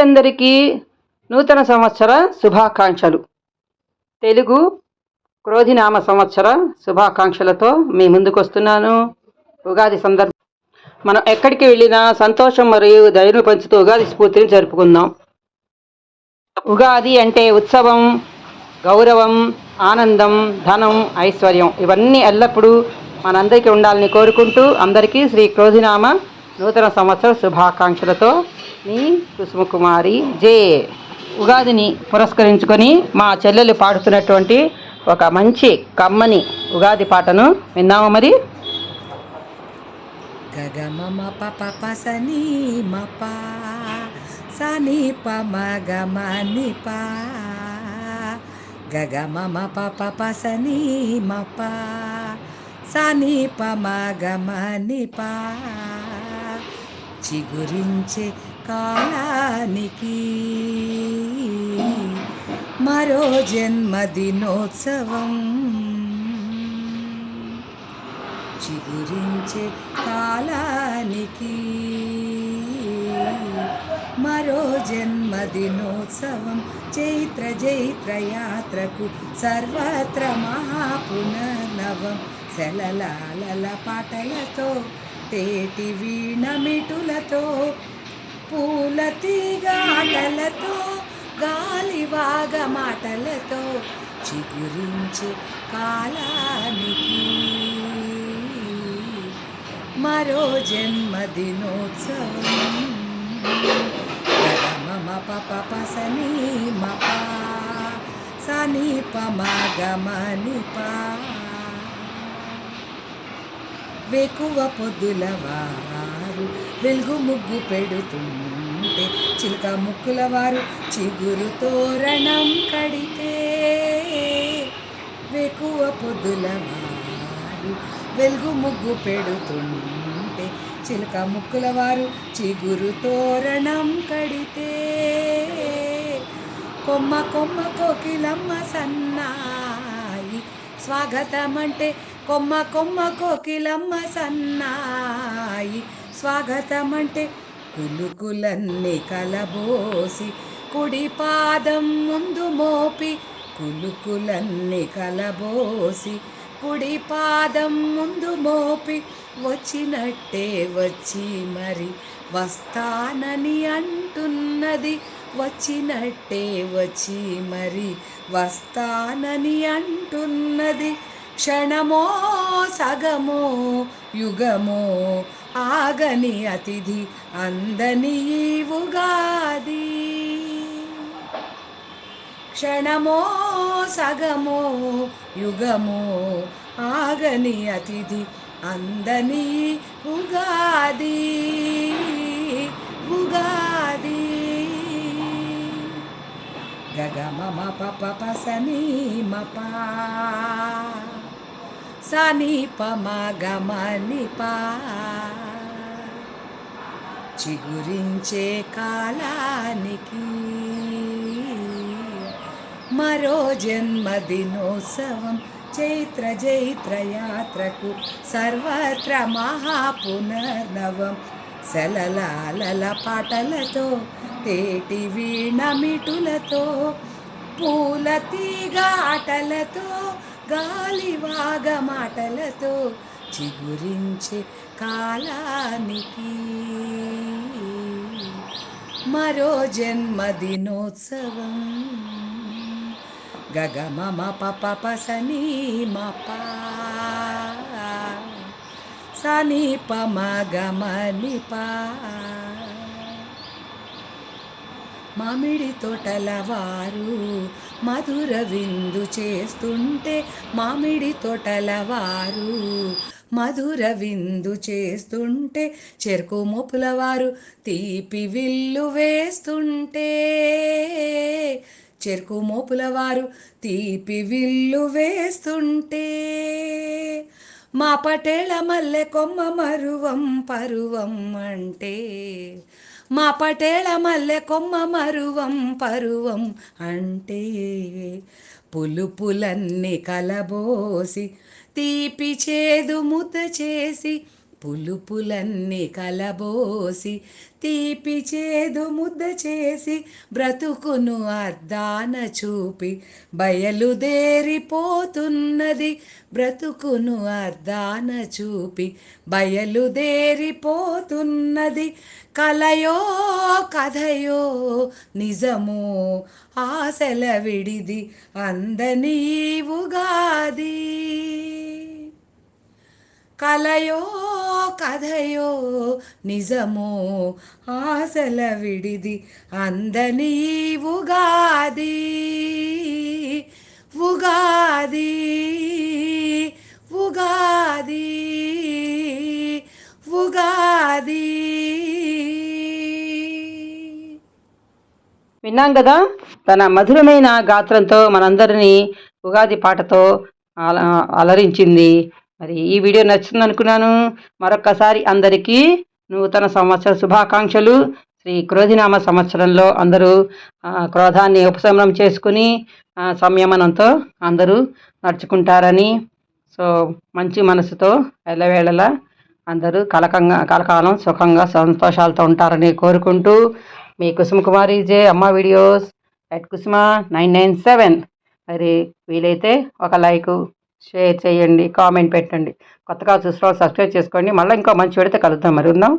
మిత్రులందరికీ నూతన సంవత్సర శుభాకాంక్షలు. తెలుగు క్రోధినామ సంవత్సర శుభాకాంక్షలతో మీ ముందుకు వస్తున్నాను ఉగాది సందర్భం మనం ఎక్కడికి వెళ్ళినా సంతోషం మరియు ధైర్యం పంచుతూ ఉగాది స్ఫూర్తిని జరుపుకుందాం. ఉగాది అంటే ఉత్సవం గౌరవం ఆనందం ధనం ఐశ్వర్యం. ఇవన్నీ ఎల్లప్పుడూ మనందరికీ ఉండాలని కోరుకుంటూ అందరికీ శ్రీ క్రోధినామ నూతన సంవత్సర శుభాకాంక్షలతో మీ కుసుమకుమారి జే ఉగాదిని పురస్కరించుకొని మా చెల్లెలు పాడుతున్నటువంటి ఒక మంచి కమ్మని ఉగాది పాటను విన్నాము మరి? గగమమ పప సని మప సని పమ గమని ప గగమమ పప సని మప సని ప మగ మని పా చిగురించే కాలానికి. మరో జన్మదినోత్సవం. చిగురించే కాలానికి. మరో జన్మదినోత్సవం. చైత్ర జైత్ర యాత్రకు సర్వత్ర మహాపునర్నవం సెలలాలల పాటలతో తేటి వీణమిటులతో పూల తీగాటలతో గాలివాగ మాటలతో చిగురించే కాలానికి. మరో జన్మదినోత్సవం. మమ పప పసనీ మపా సని పమ గమని పా. వేకువ పొద్దుల వారు వెలుగు ముగ్గు పెడుతుంటే చిలుక ముక్కుల వారు చిగురు తోరణం కడితే. వెకువ పొద్దుల వారు వెలుగు ముగ్గు పెడుతుంటే చిలుక ముక్కుల వారు చిగురు తోరణం కడితే. కొమ్మ కొమ్మ కోకిలమ్మ సన్నాయి స్వాగతం అంటే కొమ్మ కొమ్మ కోకిలమ్మ సన్నాయి. స్వాగతం అంటే కులుకులన్నీ కలబోసి కుడి పాదం ముందు మోపి కులుకులన్నీ కలబోసి కుడి పాదం ముందు మోపి వచ్చినట్టే వచ్చి మరి వస్తానని అంటున్నది. వచ్చినట్టే వచ్చి మరి వస్తానని అంటున్నది. క్షణమో సగమో యుగమో ఆగని అతిథి అందని ఉగాది. క్షణమో సగమో యుగమో ఆగని అతిథి అందని ఉగాది. ఉగాది. గగమ పప పసని మపా సమీపమగమనిపా చిగురించే కాలానికి మరో జన్మదినోత్సవం చైత్ర జైత్ర యాత్రకు సర్వత్ర మహాపునర్నవం. సెలలాలల పాటలతో తేటి వీణమిటులతో పూల తీగ ఆటలతో గాలివాగ మాటలతో చిగురించే కాలానికి. మరో జన్మదినోత్సవం. గగమమ పప పసని మప. సని పమ గమని పా మామిడి తోటల వారు మధుర విందు చేస్తుంటే మామిడి తోటల వారు మధుర విందు చేస్తుంటే చెరుకు మోపుల వారు తీపి విల్లు వేస్తుంటే. చెరుకు మోపుల వారు తీపి విల్లు వేస్తుంటే. మా పటేళ మల్లె కొమ్మ మరువం పరువం అంటే మా పటేళ మల్లె కొమ్మ మరువం పరువం అంటే పులుపులన్నీ కలబోసి తీపి చేదు ముద్ద చేసి పులుపులన్నీ కలబోసి తీపి చేదు ముద్ద చేసి బ్రతుకును అర్ధాన చూపి బయలుదేరిపోతున్నది బ్రతుకును అర్ధాన చూపి బయలుదేరిపోతున్నది కలయో కథయో నిజమో ఆశల విడిది అందని ఉగాది కలయో కథయో నిజమో ఆశల విడిది అందని ఉగాది ఉగాది ఉగాది ఉగాది. విన్నాం కదా? తన మధురమైన గాత్రంతో మనందరినీ ఉగాది పాటతో అల అలరించింది. మరి ఈ వీడియో నచ్చుతుంది అనుకున్నాను మరొక్కసారి అందరికీ నూతన సంవత్సర శుభాకాంక్షలు. శ్రీ క్రోధినామ సంవత్సరంలో అందరూ క్రోధాన్ని ఉపశమనం చేసుకుని సంయమనంతో అందరూ నడుచుకుంటారని సో మంచి మనసుతో ఎల్లవేళలా అందరూ కలకంగా కలకాలం సుఖంగా సంతోషాలతో ఉంటారని కోరుకుంటూ మీ కుసుమ కుమారి జే అమ్మ videos at Kusuma nine nine seven. మరి వీలైతే ఒక లైకు షేర్ చేయండి కామెంట్ పెట్టండి. కొత్తగా చూసిన వాళ్ళు సబ్స్క్రైబ్ చేసుకోండి. మళ్ళీ ఇంకో మంచి పెడితే కలుద్దాం. మరి ఉందాం.